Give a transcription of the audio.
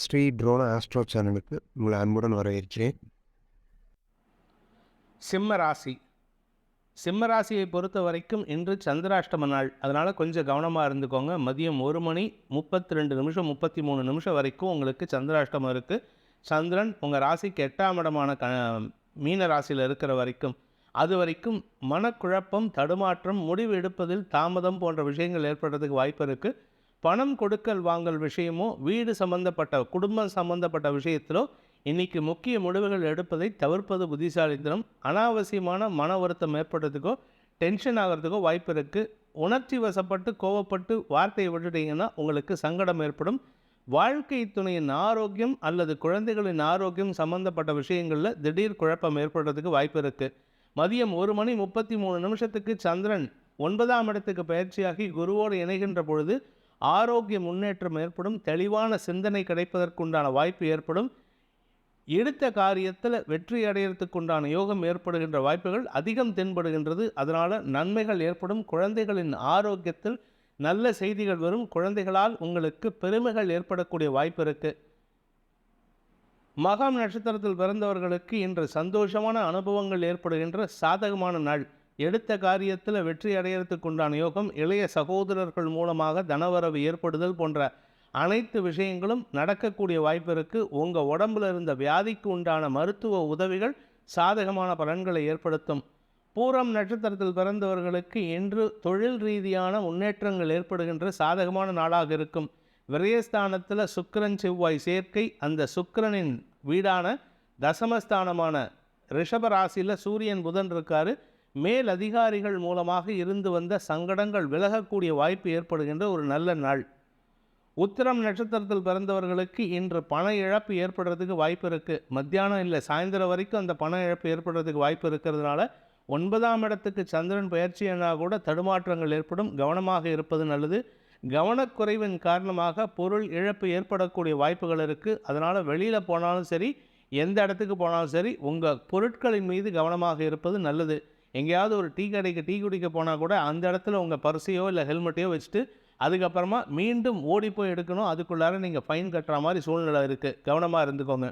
Sri ட்ரோன astro சேனலுக்கு உங்களை அன்புடன் வரவேற்கிறேன். சிம்ம ராசி. சிம்ம ராசியை பொறுத்த வரைக்கும் இன்று சந்திராஷ்டம நாள். அதனால் கொஞ்சம் கவனமாக இருந்துக்கோங்க. மதியம் ஒரு மணி முப்பத்தி ரெண்டு நிமிஷம் முப்பத்தி மூணு நிமிஷம் வரைக்கும் உங்களுக்கு சந்திராஷ்டமம் இருக்குது சந்திரன் உங்கள் ராசிக்கு எட்டாம் இடமான க மீன ராசியில் இருக்கிற வரைக்கும். அது வரைக்கும் மனக்குழப்பம் தடுமாற்றம் முடிவு எடுப்பதில் தாமதம் போன்ற விஷயங்கள் ஏற்படுறதுக்கு வாய்ப்பு இருக்குது பணம் கொடுக்கல் வாங்கல் விஷயமோ வீடு சம்பந்தப்பட்ட குடும்பம் சம்பந்தப்பட்ட விஷயத்திலோ இன்னைக்கு முக்கிய முடிவுகள் எடுப்பதை தவிர்ப்பது புத்திசாலித்தனம். அனாவசியமான மன வருத்தம் ஏற்படுறதுக்கோ டென்ஷன் ஆகிறதுக்கோ வாய்ப்பு இருக்குது உணர்ச்சி வசப்பட்டு கோவப்பட்டு வார்த்தையை விட்டுட்டீங்கன்னா உங்களுக்கு சங்கடம் ஏற்படும். வாழ்க்கை துணையின் ஆரோக்கியம் அல்லது குழந்தைகளின் ஆரோக்கியம் சம்பந்தப்பட்ட விஷயங்களில் திடீர் குழப்பம் ஏற்படுறதுக்கு வாய்ப்பு இருக்குது மதியம் ஒரு மணி முப்பத்தி மூணு நிமிஷத்துக்கு சந்திரன் ஒன்பதாம் இடத்துக்கு பயிற்சியாகி குருவோடு இணைகின்ற பொழுது ஆரோக்கிய முன்னேற்றம் ஏற்படும் தெளிவான சிந்தனை கிடைப்பதற்குண்டான வாய்ப்பு ஏற்படும். எடுத்த காரியத்தில் வெற்றி அடையிறதுக்குண்டான யோகம் ஏற்படுகின்ற வாய்ப்புகள் அதிகம் தென்படுகின்றது. அதனால் நன்மைகள் ஏற்படும். குழந்தைகளின் ஆரோக்கியத்தில் நல்ல செய்திகள் வரும். குழந்தைகளால் உங்களுக்கு பெருமைகள் ஏற்படக்கூடிய வாய்ப்பு இருக்குது மகாம் நட்சத்திரத்தில் பிறந்தவர்களுக்கு இன்று சந்தோஷமான அனுபவங்கள் ஏற்படுகின்ற சாதகமான நாள். எடுத்த காரியத்தில் வெற்றி அடையிறதுக்கு உண்டான யோகம் இளைய சகோதரர்கள் மூலமாக தனவரவு ஏற்படுதல் போன்ற அனைத்து விஷயங்களும் நடக்கக்கூடிய வாய்ப்பு இருக்குது உங்கள் உடம்புல இருந்த வியாதிக்கு உண்டான மருத்துவ உதவிகள் சாதகமான பலன்களை ஏற்படுத்தும். பூரம் நட்சத்திரத்தில் பிறந்தவர்களுக்கு இன்று தொழில் ரீதியான முன்னேற்றங்கள் ஏற்படுகின்ற சாதகமான நாளாக இருக்கும். விரயஸ்தானத்தில் சுக்கரன் செவ்வாய் சேர்க்கை அந்த சுக்கிரனின் வீடான தசமஸ்தானமான ரிஷபராசியில் சூரியன் புதன் இருக்காரு. மேல் அதிகாரிகள் மூலமாக இருந்து வந்த சங்கடங்கள் விலகக்கூடிய வாய்ப்பு ஏற்படுகின்ற ஒரு நல்ல நாள். உத்திரம் நட்சத்திரத்தில் பிறந்தவர்களுக்கு இன்று பண இழப்பு ஏற்படுறதுக்கு வாய்ப்பு இருக்குது மத்தியானம் இல்லை சாயந்தரம் வரைக்கும் அந்த பண இழப்பு ஏற்படுறதுக்கு வாய்ப்பு இருக்கிறதுனால ஒன்பதாம் இடத்துக்கு சந்திரன் பயிற்சியானால் கூட தடுமாற்றங்கள் ஏற்படும். கவனமாக இருப்பது நல்லது. கவனக்குறைவின் காரணமாக பொருள் இழப்பு ஏற்படக்கூடிய வாய்ப்புகள் இருக்குது அதனால் வெளியில் போனாலும் சரி எந்த இடத்துக்கு போனாலும் சரி உங்கள் பொருட்களின் மீது கவனமாக இருப்பது நல்லது. எங்கேயாவது ஒரு டீ கடைக்கு டீ குடிக்க போனால் கூட அந்த இடத்துல உங்கள் பர்ஸையோ இல்லை ஹெல்மெட்டையோ வச்சுட்டு அதுக்கப்புறமா மீண்டும் ஓடி போய் எடுக்கணும். அதுக்குள்ளார நீங்கள் ஃபைன் கட்டுற மாதிரி சூழ்நிலை இருக்குது கவனமாக இருந்துக்கோங்க.